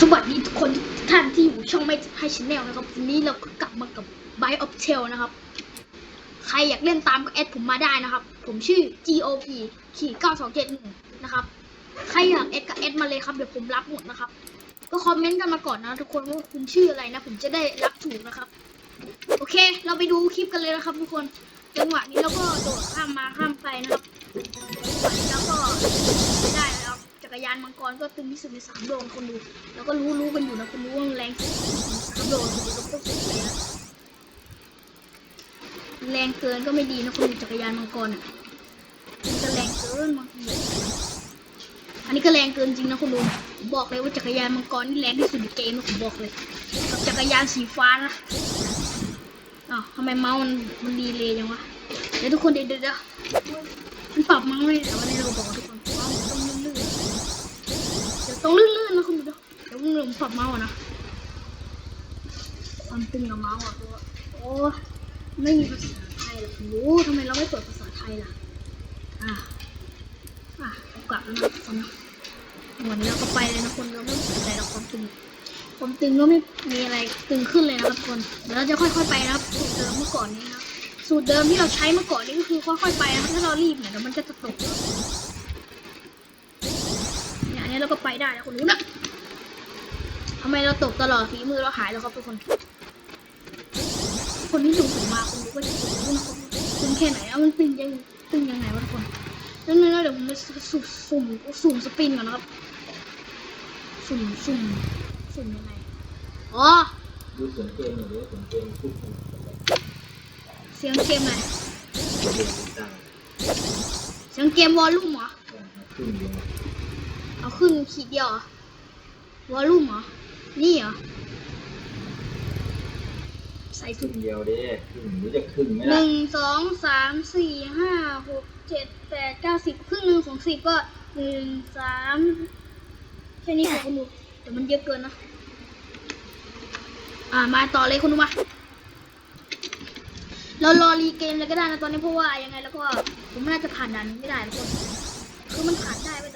สวัสดีทุกคนทุกท่านที่อยู่ช่องไม่ให้ชแนลนะครับวันนี้เราก็กลับมากับ Buy of t a l นะครับ ใครอยากเล่นตามก็แอดผมมาได้นะครับ ผมชื่อ GOP ขีด9271 นะครับ ใครอยากแอดก็แอดมาเลยครับ เดี๋ยวผมรับหมดนะครับ ก็คอมเมนต์กันมาก่อนนะ ทุกคนว่าคุณชื่ออะไรนะ ผมจะได้รับถูกนะครับ โอเค เราไปดูคลิปกันเลยนะครับ ทุกคนจังหวะนี้เราก็โดดข้ามมาข้ามไปนะครับแล้วก็ได้ จักรยานมังกรก็ตึงที่สุดในสามโลกคนดูแล้วก็รู้รู้กันอยู่นะคุณรู้ว่าแรงสุดในสามโลกคนดูเราต้องสุดเลยนะแรงเกินก็ไม่ดีนะคุณดูจักรยานมังกรอะมันจะแรงเกินบางทีอันนี้ก็แรงเกินจริงนะคุณดูผมบอกเลยว่าจักรยานมังกรนี่แรงที่สุดในเกมนะผมบอกเลยกับจักรยานสีฟ้านะอ้าวทำไมเมาส์มันมันดีเลยจังวะเดี๋ยวทุกคนเดี๋ยวเดี๋ยวมันปรับเมาส์เลยแต่ว่าในเราบอก ต้องลื่นๆนะคุณดูเดี๋ยวเดี๋ยวผมปรับเมาส์อะนะความตึงกับเมาส์อะคือว่าโอ้ไม่มีภาษาไทยหรอกคุณรู้ทำไมเราไม่เปิดภาษาไทยล่ะ อะอะเอากลับแล้วนะทุกคนนะวันนี้เราก็ไปเลยนะคนเราไม่สนใจหรอกความตึงความตึงก็ไม่มีอะไรตึงขึ้นเลยนะครับทุกคนเดี๋ยวเราจะค่อยๆไปนะครับสูตรเดิมเมื่อก่อนนี้นะสูตรเดิมที่เราใช้เมื่อก่อนนี้ก็คือค่อยๆไปนะถ้าเรารีบเนี่ยเดี๋ยวมันจะตกเนี้เราก็ไปได้นะคุณรู้นะทำไมเราตกตลอดฝีมือเราหายแล้วครับทุกคน คนที่ดูผมมาคุณรู้ก็จะรู้นะครับตึงแค่ไหนอามันตึงยังตึงยังไงวะทุกคนนั่นๆเดี๋ยวผมจะสุ่มสุ่มสุ่มสปินก่อนนะครับ สุ่มสุ่มสุ่มยังไงอ๋อดูเสียงเกมหน่อยดิว่าเสียงเกมพูดถึงอะไรเสียงเกมไรเสียงเกมต่างเสียงเกมวอลลุ่ม ขึ้นขีดเดียวเหรอวอลลุ่มเหรอ นี่เหรอ ใส่สุขึ้ดนเดียวดิขึ้นหรือจะขึ้นไหมหล่ะนึ่งสองสามสี่ห้าหกเจ็ดแปดเก้าสิบครึ่งหนึ่งของสิบก็หนึ่งสามแค่นี้ของคุณดูเดี๋ยวมันเยอะเกินนะ อ่ามาต่อเลยคุณดูมาเรารอรีเกมเลยก็ได้นะตอนนี้เพราะว่ายังไงแล้วก็ผมน่าจะผ่านด่านนี้ไม่ได้ทุกคนคือมันผ่านได้เว้ยแต่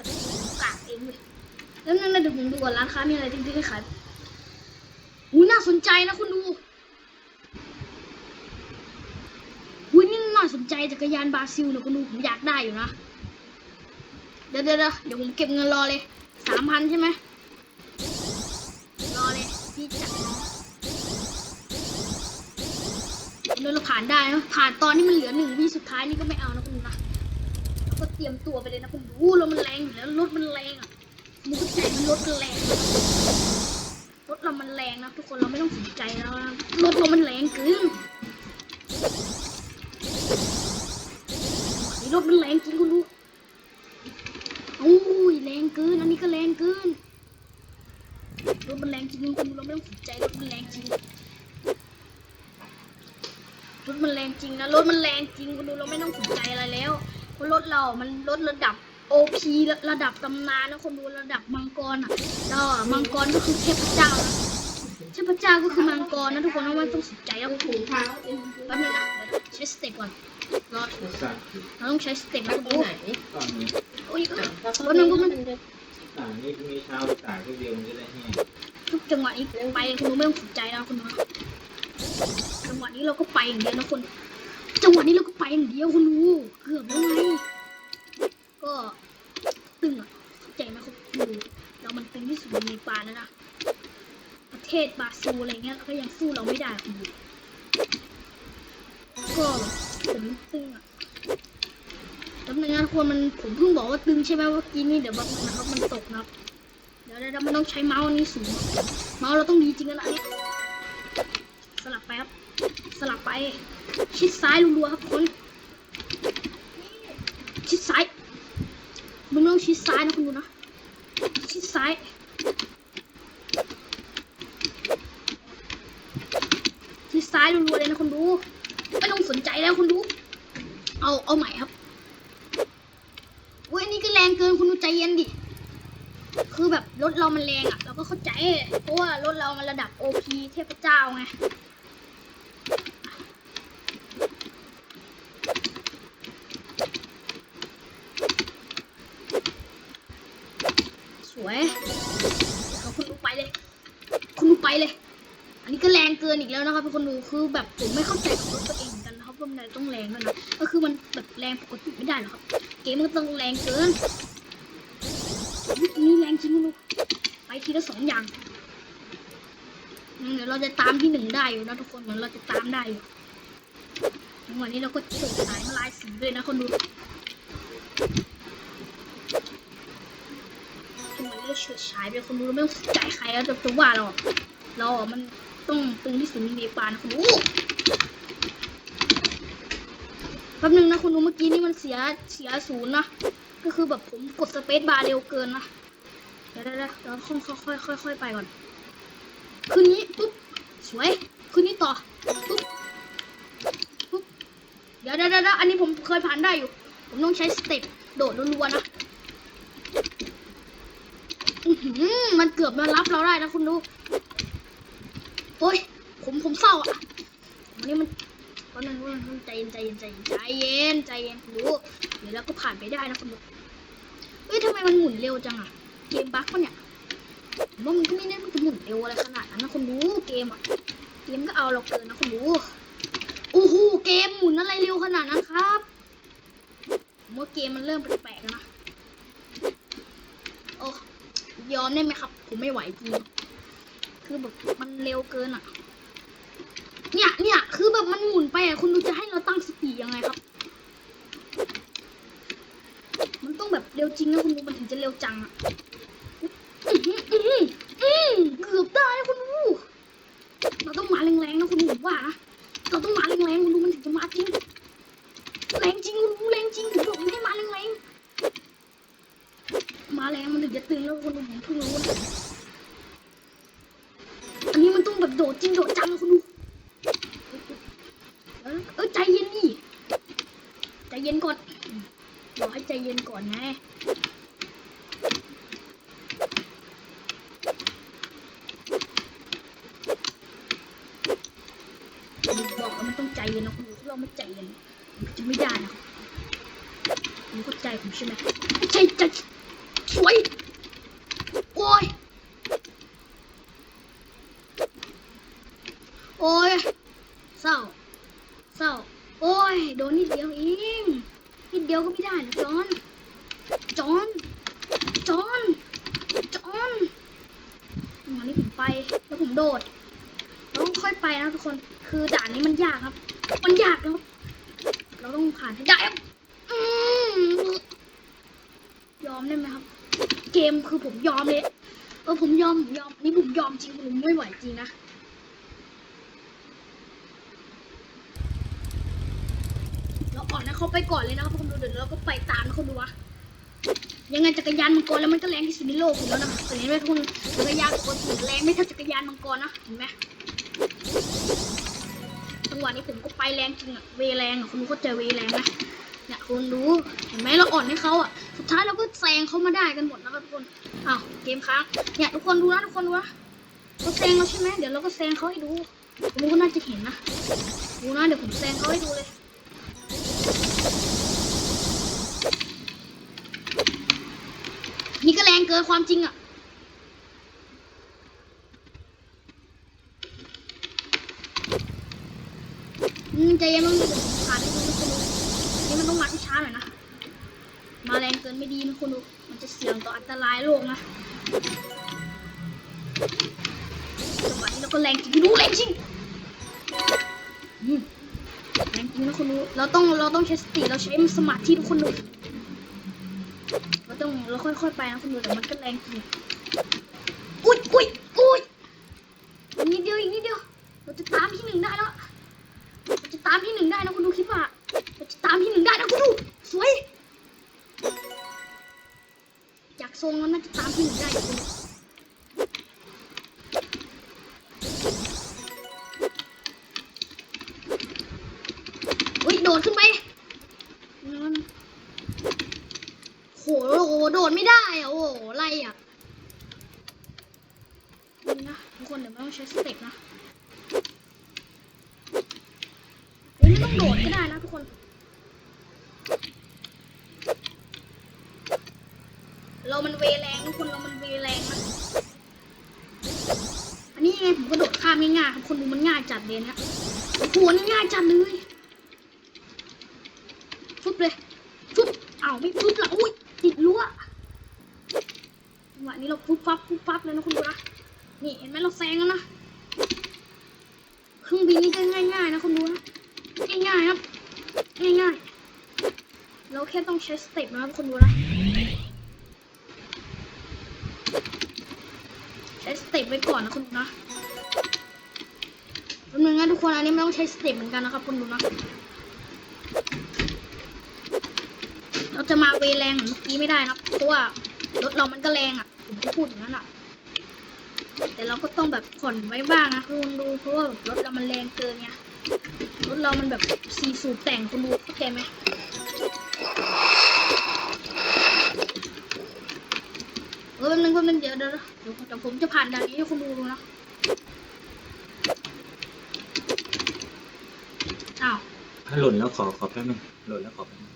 แล้วนั่นนะเดี๋ยวผมดูก่อนร้านค้ามีอะไรจริงๆให้ขายอุ้ยน่าสนใจนะคุณดูอุ้ยนี่น่าสนใจจักรยานบราซิลนะคุณดูผมอยากได้อยู่นะ เดี๋ยวเดี๋ยวเดี๋ยวผมเก็บเงินรอเลยสามพันใช่ไหมรอเลยพี่จัดเดินเราผ่านได้นะผ่านตอนที่มันเหลือหนึ่งวิสุดท้ายนี่ก็ไม่เอานะ เตรียมตัวไปเลยนะคุณดูรถมันแรงอยู่แล้วรถมันแรงอะมุกใจมันรถมันแรงรถเรามันแรงนะทุกคนเราไม่ต้องสนใจแล้วนะรถเรามันแรงเกินนี่รถมันแรงจริงคุณดูโอ้ยแรงเกินอันนี้ก็แรงเกินรถมันแรงจริงคุณดูเราไม่ต้องสนใจรถมันแรงจริงรถมันแรงจริงนะรถมันแรงจริงคุณดูเราไม่ต้องสนใจอะไรแล้ว ราะรถเรา มันรถระดับ OP ระระดับตำนานนะคนดูระดับมังกรอะแล้วอะมังกรก็คือเทพเจ้านะเทพเจ้าก็คือมังกรนะทุกคนเราไม่ต้องสนใจแล้วถูกเท้าแป๊บนึงนะเดี๋ยวใช้สเต็ปก่อนรอไม่ทราบคือเราต้องใช้สเต็ปนะคุณตรดูงไหนตอนนี้โอ้ยอะถ้าแป๊บนึงแป๊บนึงต่างนี่มีเช้าต่างก็เดียวมันจะได้แห้งทุกจังหวะนี้ไปคุณดูไม่ต้องสนใจแล้วคุณดูนะจังหวะนี้เราก็ไปอย่างเดียวนะคุณจังหวะนี้เราก็ไปอย่างเดียวคุณดูเกือบแล้วไง ราอะไรเงี้ยก็ยังสู้เราไม่ได้คุณก็ผมตึงอะแล้วในงานคนมันผมเพิ่งบอกว่าตึงใช่ไหมเมื่อกี้นี่เดี๋ยวบังนะครับมันตกนะครับ เดี๋ยวเดี๋ยวมันต้องใช้เมาส์นี้สูง เมาส์เราต้องดีจริงกันละเนี่ยสลับไปครับ สลับไป ชิดซ้ายรัวๆครับคนชิดซ้ายมึงต้องชิดซ้ายนะคุณดูนะ ชิดซ้าย ชิดซ้ายรัวๆเลยนะคุณดูไม่ต้องสนใจแล้วคุณดู เอาเอาใหม่ครับเว้ยอันนี่ก็แรงเกินคุณดูใจเย็นดิคือแบบรถเรามันแรงอะ เราก็เข้าใจ เพราะว่ารถเรามันระดับ OP เทพเจ้าไง นนี้ก็แรงเกินอีกแล้วนะครับเป็นคนดูคือแบบผมไม่เข้าใจกับรถตัวเองเหมือนกันนะครับว่ามันต้องแรงด้วยนะก็คือมันแบบแรงปกติไม่ได้หรอกครับ เกมมันต้องแรงเกินนี่แรงจริงคุณดูไปทีละสองอย่างเดี๋ยวเราจะตามที่หนึ่งได้อยู่นะทุกคนเหมือนเราจะตามได้อยู่วันนี้เราก็โฉบสายมาลายสีเลยนะคนดูเหมือนเราเฉิดฉายไปคนดูเราไม่ต้องใจใครแล้วจะว่าเราเราอะมัน ต้องตึงที่สุดในเนปาลนะคุณดูแป๊บนึงนะคุณดูเมื่อกี้นี่มันเสียเสียศูนย์นะก็คือแบบผมกดสเปซบาร์เร็วเกินนะเดี๋ยวเดี๋ยวเดี๋ยวค่อยค่อยค่อยค่อยๆไปก่อนคืนนี้ปุ๊บสวยคืนนี้ต่อปุ๊บปุ๊บเดี๋ยวเดี๋ยวเดี๋ยวอันนี้ผมเคยผ่านได้อยู่ ผมต้องใช้สเต็ปโดดรัวๆนะมันเกือบมารับเราได้นะคุณดูโอ้ย ผมเศร้าอะวันนี้มันวันนึงวันนึงใจเย็นใจเย็นใจเย็นใจเย็นใจเย็นคุณดูเดี๋ยวเราก็ผ่านไปได้นะคุณดูเฮ้ยทำไมมันหมุนเร็วจังอะเกมบั๊กปะเนี่ยผมว่ามันก็ไม่ได้มันจะหมุนเร็วอะไรขนาดนั้นนะคุณดูเกมอะเกมก็เอาเราเกินนะคุณดูโอ้โหเกมหมุนอะไรเร็วขนาดนั้นครับผมว่าเกมมันเริ่มแปลกๆแล้วนะโอ้ยอมได้ไหมครับ ผมไม่ไหวจริงคือแบบมันเร็วเกินอะ เนี่ยเนี่ยคือแบบมันหมุนไปอะคุณดูจะให้เราตั้งสติยังไงครับ มันต้องแบบเร็วจริงนะคุณดูมันถึงจะเร็วจังอะเกือบได้คุณดูเราต้องมาแรงๆนะคุณดูว่านะเราต้องมาแรงๆคุณดูมันถึงจะมาจริงแรงจริงคุณดูแรงจริงถึงบอกให้มาแรงๆมาแรงมันถึงจะตื่นแล้วคุณดูผมเพิ่งรู้นอันนี้มันต้องแบบโดดจริงโดดจังนะคุณดูเออเออใจเย็นดิใจเย็นก่อน รอให้ใจ เย็นก่อนไงบอกว่ามันต้องใจเย็นนะคุณถ้าเราไม่ใจเย็นมันจะไม่ได้นะคุณเข้าใจผมใช่ไหมไม่ใช่ใจสวยโอ้ยโอ้ยเศร้าเศร้าโอ้ย โดนนิดเดียวเองนิดเดียวก็ไม่ได้นะจ๊อน จอน จอน จอนวันนี้ผมไป แล้วผม โดดเราต้องค่อยไปนะทุกคน คือด่านนี้มันยากครับ มันยากนะครับ เราต้องผ่านให้ได้ครับยอมได้ไหมครับ เกมคือผมยอมเลยเออผมยอมผมยอมนี่ผมยอมจริงผมไม่ไหวจริงนะเราอ่อนให้เขาไปก่อนเลยนะครับทุกคนดูเดี๋ยวเราก็ไปตามนะคนดูวะ ยังไงจักรยานมังกรแล้วมันก็แรงที่สุดในโลกอยู่แล้วนะแต่เห็นไหมทุกคนจักรยานปกติแรงไม่เท่าจักรยานมังกรนะเห็นไหมจังหวะนี้ผมก็ไปแรงจริงอะเวแรงอะคุณดูเขาเจอเวแรงไหมเนี่ยคุณดูเห็นไหมเราอ่อนให้เขาอะสุดท้ายเราก็แซงเขามาได้กันหมดนะครับทุกคนอ้าวเกมค้างเนี่ยทุกคนดูนะทุกคนดูนะเขาแซงเราใช่ไหมเดี๋ยวเราก็แซงเขาให้ดูคุณดูก็น่าจะเห็นนะดูนะเดี๋ยวผมแซงเขาให้ดูเลย นี่ก็แรงเกินความจริงอะ ใจเย็นมันผ่านให้คุณดูนี่มันต้องมาที่ช้าหน่อยนะ มาแรงเกินไม่ดีนะคุณดูมันจะเสี่ยงต่ออันตรายโลกนะจังหวะนี้เราก็แรงจริงดูแรงจริงแรงจริงนะคุณดูเราต้องเราต้องใช้สติเราใช้สมาธิทุกคนดูเรา ต้องเราค่อยๆไปนะคุณดูแต่มันก็แรงจริง อุ้ยอุ้ย โหโดดไม่ได้อะโอ้โหอะไรอะนี่นะทุกคนเดี๋ยวไม่ต้องใช้สเต็ปนะเฮ้ยไม่ต้องโดดก็ได้นะทุกคน เรามันเวแรงทุกคนเรามันเวแรงนะผมก็โดดข้ามง่ายๆครับคนดูมันง่ายจัดเลยนะโอ้โหนี่ง่ายจัดเลยฟุบเลยฟุบอ้าวไม่ฟุบละอุ้ยติดรั้วจังหวะนี้ เราฟุบฟับฟุบฟับเลยนะคุณดูนะนี่เห็นไหมเราแซงแล้วนะเครื่องบินนี่ก็ง่าย ๆ นะคุณดูนะง่ายๆครับ ง่ายๆ เราแค่ต้องใช้สเต็ปนะครับคุณดูนะใช้สเต็ปไว้ก่อนนะคุณดูนะแป๊บนึงนะทุกคนอันนี้ไม่ต้องใช้สเต็ปเหมือนกันนะครับคุณดูนะเราจะมาเวแรงเหมือนเมื่อกี้ไม่ได้นะเพราะว่ารถเรามันก็แรงอะ พูดอย่างนั้นอะ แต่เราก็ต้องแบบผ่อนไว้บ้างนะคุณดูเพราะว่ารถเรามันแรงเกินไงรถเรามันแบบสีสูบแต่งคุณดูเข้าใจไหมเออแป๊บนึงแป๊บนึงเดี๋ยวเดี๋ยวเดี๋ยวเดี๋ยวผมจะผ่านด่านนี้ให้คุณดูดูนะอ้าว ถ้าหล่นแล้วขอขอแป๊บนึงหล่นแล้วขอแป๊บนึง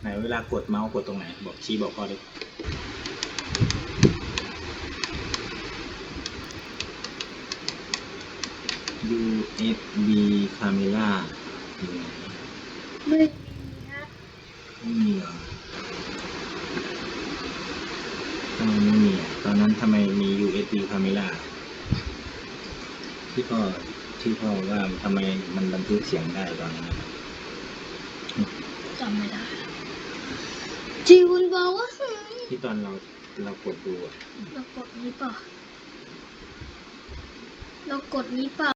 ไหนเวลากดเมาส์กดตรงไหน บอกชี้บอกพ่อเลย USB camera อยู่ไหนไม่มีฮะไม่มีเหรอทำไมไม่มีอะตอนนั้นทำไมมี USB camera ที่พ่อที่พ่อว่าทำไมมันบันทึกเสียงได้ตอนนั้นจำไม่ได้ จีคุณบอกว่าที่ตอนเราเรากดดูอะเรากดนี้เปล่าเรากดนี้เปล่า